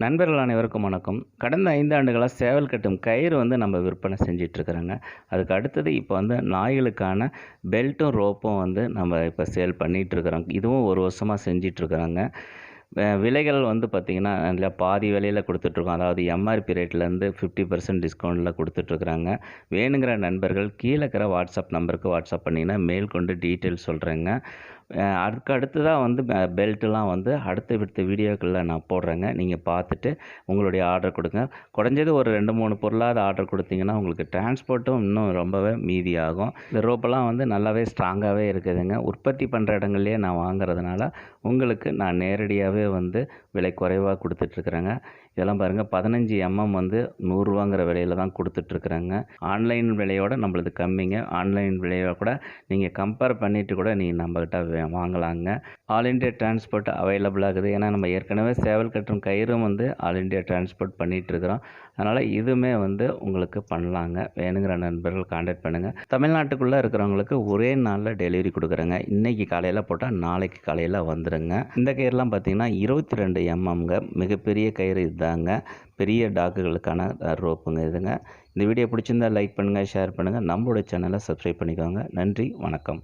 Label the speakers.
Speaker 1: நண்பர்கள் அனைவருக்கும் வணக்கம். கடந்த ஐந்து ஆண்டுகளாக சேவல் கட்டும் கயிறு வந்து நம்ம விற்பனை செஞ்சிட்ருக்குறோங்க. அதுக்கு அடுத்தது இப்போ வந்து நாய்களுக்கான பெல்ட்டும் ரோப்பும் வந்து நம்ம இப்போ சேல் பண்ணிகிட்ருக்குறோம் இதுவும் ஒரு வருஷமாக செஞ்சிட்ருக்குறோங்க. விலைகள் வந்து பார்த்திங்கன்னா இல்லை பாதி விலையில் கொடுத்துட்ருக்கோம். அதாவது எம்ஆர்பி ரேட்லேருந்து ஃபிஃப்டி பர்சன்ட் டிஸ்கவுண்ட்டில் கொடுத்துட்ருக்குறாங்க. வேணுங்கிற நண்பர்கள் கீழே இருக்கிற வாட்ஸ்அப் நம்பருக்கு வாட்ஸ்அப் பண்ணிங்கன்னா மேல் கொண்டு டீட்டெயில் சொல்கிறேங்க அதுக்கு அடுத்ததாக வந்து பெல்ட்டுலாம் வந்து அடுத்த அடுத்த வீடியோக்களில் நான் போடுறேங்க. நீங்கள் பார்த்துட்டு உங்களுடைய ஆர்டர் கொடுங்க. குறைஞ்சது ஒரு ரெண்டு மூணு பொருளாவது ஆர்டர் கொடுத்தீங்கன்னா உங்களுக்கு டிரான்ஸ்போர்ட்டும் இன்னும் ரொம்பவே மீதியாகும். இந்த ரோப்பெல்லாம் வந்து நல்லாவே ஸ்ட்ராங்காகவே இருக்குதுங்க. உற்பத்தி பண்ணுற இடங்கள்லேயே நான் வாங்குறதுனால உங்களுக்கு நான் நேரடியாகவே வந்து விலை குறைவாக கொடுத்துட்ருக்குறேங்க. இதெல்லாம் பாருங்கள் பதினஞ்சு எம்எம் வந்து நூறுரூவாங்கிற விலையில் தான் கொடுத்துட்ருக்குறேங்க. ஆன்லைன் விலையோட நம்மளது கம்மிங்க. ஆன்லைன் விலையோட கூட நீங்கள் கம்பேர் பண்ணிவிட்டு கூட நீங்கள் நம்மக்கிட்ட வாங்கலாங்க. ஆல் இண்டியா டிரான்ஸ்போர்ட் அவைலபிள் ஆகுது. ஏன்னா நம்ம ஏற்கனவே சேவல் கட்டும் கயிறும் வந்து ஆல் இண்டியா டிரான்ஸ்போர்ட் பண்ணிகிட்ருக்குறோம் அதனால் இதுவுமே வந்து உங்களுக்கு பண்ணலாங்க. வேணுங்கிற நண்பர்கள் காண்டாக்ட் பண்ணுங்கள் தமிழ்நாட்டுக்குள்ளே இருக்கிறவங்களுக்கு ஒரே நாளில் டெலிவரி கொடுக்குறேங்க. இன்றைக்கி காலையில் போட்டால் நாளைக்கு காலையில் வந்துடுங்க இந்த கயிறுலாம் பார்த்திங்கன்னா இருபத்தி ரெண்டு எம்எம்ங்க மிகப்பெரிய கயிறு இதுதாங்க பெரிய டாக்குகளுக்கான ரோப்புங்க இதுங்க. இந்த வீடியோ பிடிச்சிருந்தா லைக் பண்ணுங்கள் ஷேர் பண்ணுங்கள் நம்மளோட சேனலை சப்ஸ்கிரைப் பண்ணிக்கோங்க. நன்றி வணக்கம்.